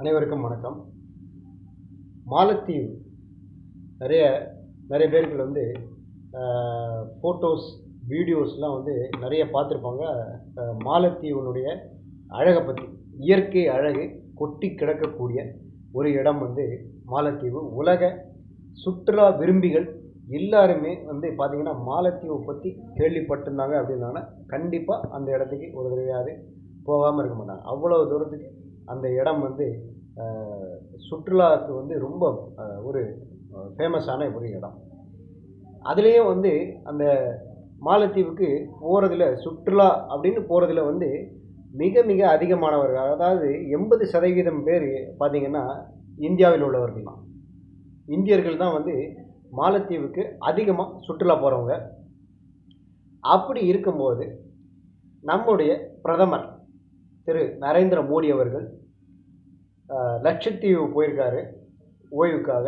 அனைவருக்கும் வணக்கம். மாலத்தீவு. நிறைய நிறைய பேர்கள் வந்து ஃபோட்டோஸ் வீடியோஸ்லாம் வந்து நிறைய பார்த்துருப்பாங்க. மாலத்தீவுனுடைய அழகை பற்றி இயற்கை அழகு கொட்டி கிடக்கக்கூடிய ஒரு இடம் வந்து மாலத்தீவு. உலக சுற்றுலா விரும்பிகள் எல்லாருமே வந்து பார்த்திங்கன்னா மாலத்தீவை பற்றி கேள்விப்பட்டிருந்தாங்க அப்படின்னா கண்டிப்பாக அந்த இடத்துக்கு ஒரு தடவையாவது போகாமல் இருக்க மாட்டாங்க. அவ்வளோ தூரத்துக்கு அந்த இடம் வந்து சுற்றுலாவுக்கு வந்து ரொம்ப ஒரு ஃபேமஸான ஒரு இடம். அதுலேயே வந்து அந்த மாலத்தீவுக்கு போகிறதுல சுற்றுலா அப்படின்னு போகிறதுல வந்து மிக மிக அதிகமானவர்கள் அதாவது எண்பது சதவீதம் பேர் பார்த்திங்கன்னா இந்தியாவில் உள்ளவர்கள் தான். இந்தியர்கள் தான் வந்து மாலத்தீவுக்கு அதிகமாக சுற்றுலா போகிறவங்க அப்படி இருக்கும்போது நம்முடைய பிரதமர் திரு நரேந்திர மோடி அவர்கள் லட்சத்தீவு போயிருக்காரு ஓய்வுக்காக.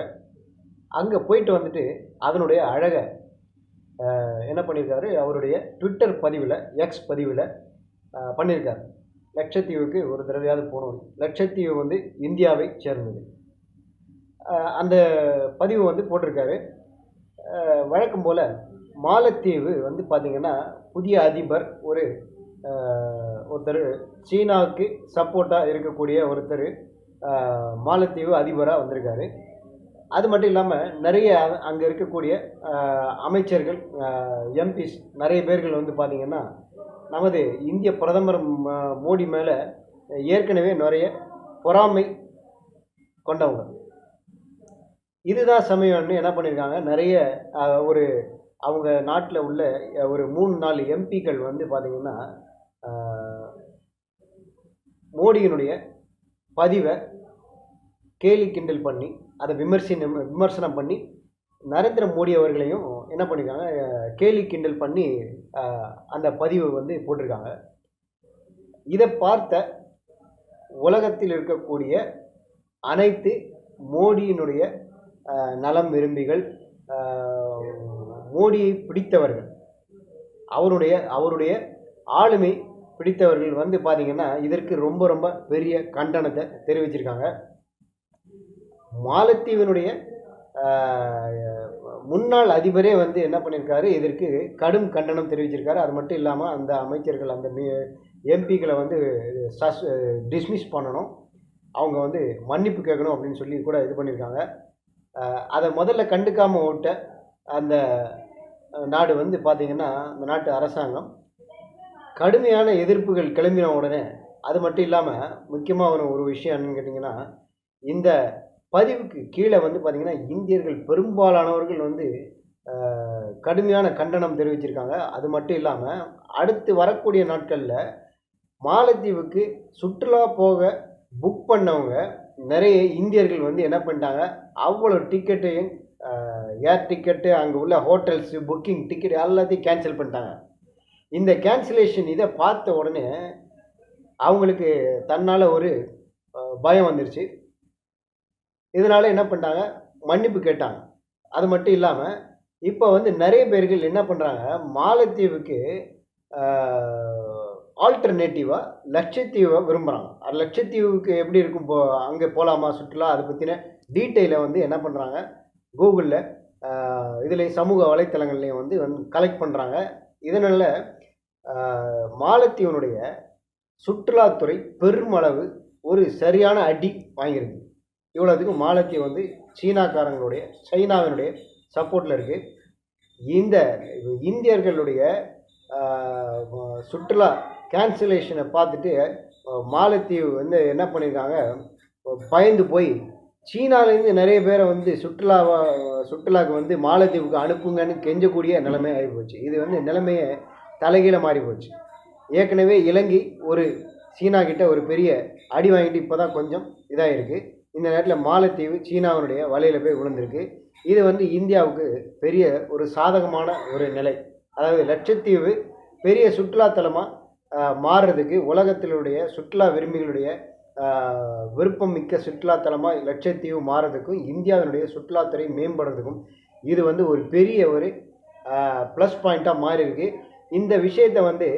அங்கே போயிட்டு வந்துட்டு அதனுடைய அழகை என்ன பண்ணியிருக்காரு? அவருடைய ட்விட்டர் பதிவில் எக்ஸ் பதிவில் பண்ணியிருக்காரு. லட்சத்தீவுக்கு ஒரு தடவையாவது போகணும். லட்சத்தீவு வந்து இந்தியாவை சேர்ந்தது. அந்த பதிவு வந்து போட்டிருக்காரு. வழக்கம் போல் மாலத்தீவு வந்து பார்த்திங்கன்னா புதிய அதிபர் ஒரு ஒருத்தர் சீனாவுக்கு சப்போர்ட்டாக இருக்கக்கூடிய ஒருத்தர் மாலத்தீவு அதிபராக வந்திருக்காரு. அது மட்டும் இல்லாமல் நிறைய அங்கே இருக்கக்கூடிய அமைச்சர்கள் எம்பிஸ் நிறைய பேர்கள் வந்து பார்த்திங்கன்னா நமது இந்திய பிரதமர் மோடி மேலே ஏற்கனவே நிறைய பொறாமை கொண்டவங்க. இதுதான் சமயம்னு என்ன பண்ணியிருக்காங்க நிறைய ஒரு அவங்க நாட்டில் உள்ள ஒரு மூணு நாலு எம்பிக்கள் வந்து பார்த்திங்கன்னா மோடியினுடைய பதிவை கேலி கிண்டல் பண்ணி அதை விமர்சனம் விமர்சனம் பண்ணி நரேந்திர மோடி அவர்களையும் என்ன பண்ணியிருக்காங்க கேலி கிண்டல் பண்ணி அந்த பதிவை வந்து போட்டிருக்காங்க. இதை பார்த்த உலகத்தில் இருக்கக்கூடிய அனைத்து மோடியினுடைய நலம் விரும்பிகள் மோடியை பிடித்தவர்கள் அவருடைய அவருடைய ஆளுமை பிடித்தவர்கள் வந்து பார்த்தீங்கன்னா இதற்கு ரொம்ப ரொம்ப பெரிய கண்டனத்தை தெரிவிச்சிருக்காங்க. மாலத்தீவினுடைய முன்னாள் அதிபரே வந்து என்ன பண்ணியிருக்காரு இதற்கு கடும் கண்டனம் தெரிவிச்சிருக்காரு. அது மட்டும் இல்லாமல் அந்த அமைச்சர்கள் அந்த எம்பிக்களை வந்து சஸ் டிஸ்மிஸ் பண்ணணும். அவங்க வந்து மன்னிப்பு கேட்கணும் அப்படின்னு சொல்லி கூட இது பண்ணியிருக்காங்க அதை முதல்ல கண்டுக்காமல் விட்ட அந்த நாடு வந்து பார்த்திங்கன்னா அந்த நாட்டு அரசாங்கம் கடுமையான எதிர்ப்புகள் கிளம்பின உடனே அது மட்டும் இல்லாமல் முக்கியமாக ஒரு விஷயம் என்னன்னு கேட்டிங்கன்னா இந்த பதிவுக்கு கீழே வந்து பார்த்திங்கன்னா இந்தியர்கள் பெரும்பாலானவர்கள் வந்து கடுமையான கண்டனம் தெரிவிச்சிருக்காங்க. அது மட்டும் இல்லாமல் அடுத்து வரக்கூடிய நாட்களில் மாலத்தீவுக்கு சுற்றுலா போக புக் பண்ணவங்க நிறைய இந்தியர்கள் வந்து என்ன பண்ணிட்டாங்க அவ்வளோ டிக்கெட்டையும் ஏர் டிக்கெட்டு அங்கே உள்ள ஹோட்டல்ஸு புக்கிங் டிக்கெட் எல்லாத்தையும் கேன்சல் பண்ணிட்டாங்க. இந்த கேன்சலேஷன் இதை பார்த்த உடனே அவங்களுக்கு தன்னால் ஒரு பயம் வந்துருச்சு. இதனால் என்ன பண்ணிட்டாங்க? மன்னிப்பு கேட்டாங்க. அது மட்டும் இல்லாமல் இப்போ வந்து நிறைய பேர்கள் என்ன பண்ணுறாங்க மாலத்தீவுக்கு ஆல்டர்னேட்டிவாக லட்சத்தீவை விரும்புகிறாங்க அது லட்சத்தீவுக்கு எப்படி இருக்கும் போ அங்கே போகலாமா சுற்றுலா அதை பற்றின டீட்டெயிலை வந்து என்ன பண்ணுறாங்க கூகுளில் இதில் சமூக வலைத்தளங்கள்லேயும் வந்து வந்து கலெக்ட் பண்ணுறாங்க இதனால் மாலத்தீவனுடைய சுற்றுலாத்துறை பெருமளவு ஒரு சரியான அடி வாங்கியிருக்கு. இவ்வளோத்துக்கு மாலத்தீவு வந்து சீனாக்காரங்களுடைய சைனாவினுடைய சப்போர்ட்டில் இருக்குது இந்த இந்தியர்களுடைய சுற்றுலா கேன்சலேஷனை பார்த்துட்டு மாலத்தீவு வந்து என்ன பண்ணியிருக்காங்க பயந்து போய் சீனாலேருந்து நிறைய பேரை வந்து சுற்றுலாவா சுற்றுலாவுக்கு வந்து மாலத்தீவுக்கு அனுப்புங்கன்னு கெஞ்சக்கூடிய நிலைமை ஆகி போச்சு. இது வந்து நிலைமையை தலைகீழ மாறி போச்சு. ஏற்கனவே இலங்கை ஒரு சீனா கிட்ட ஒரு பெரிய அடி வாங்கிட்டு இப்போ தான் கொஞ்சம் இதாக இருக்குது இந்த நேரத்தில் மாலத்தீவு சீனாவினுடைய வலையில் போய் விழுந்திருக்கு. இது வந்து இந்தியாவுக்கு பெரிய ஒரு சாதகமான ஒரு நிலை. அதாவது லட்சத்தீவு பெரிய சுற்றுலாத்தலமாக மாறுறதுக்கு உலகத்தினுடைய சுற்றுலா விரும்பிகளுடைய விருப்பம் மிக்க சுற்றுலாத்தலமாக லட்சத்தீவு மாறுறதுக்கும் இந்தியாவினுடைய சுற்றுலாத்துறை மேம்படுறதுக்கும் இது வந்து ஒரு பெரிய ஒரு ப்ளஸ் பாயிண்ட்டாக மாறி இருக்குது இந்த விஷயத்தை வந்து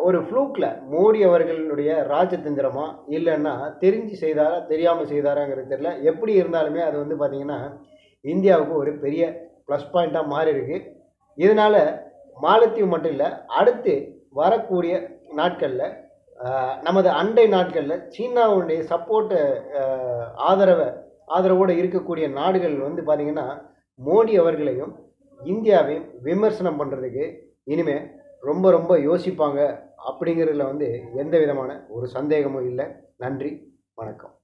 ஒரு ஃப்ளூக்கில் மோடி அவர்களுடைய ராஜதந்திரமா இல்லைன்னா தெரிஞ்சு செய்தாரா தெரியாமல் செய்தாராங்கிறது தெரியல. எப்படி இருந்தாலுமே அது வந்து பார்த்திங்கன்னா இந்தியாவுக்கு ஒரு பெரிய ப்ளஸ் பாயிண்ட்டாக மாறி இருக்கு இதனால் மாலத்தீவு மட்டும் இல்லை அடுத்து வரக்கூடிய நாட்களில் நமது அண்டை நாட்களில் சீனாவுடைய சப்போர்ட்டு ஆதரவை ஆதரவோடு இருக்கக்கூடிய நாடுகள் வந்து பார்த்திங்கன்னா மோடி அவர்களையும் இந்தியாவையும் விமர்சனம் பண்ணுறதுக்கு இனிமேல் ரொம்ப ரொம்ப யோசிப்பாங்க அப்படிங்கிறதுல வந்து எந்த விதமான ஒரு சந்தேகமும் இல்லை. நன்றி வணக்கம்.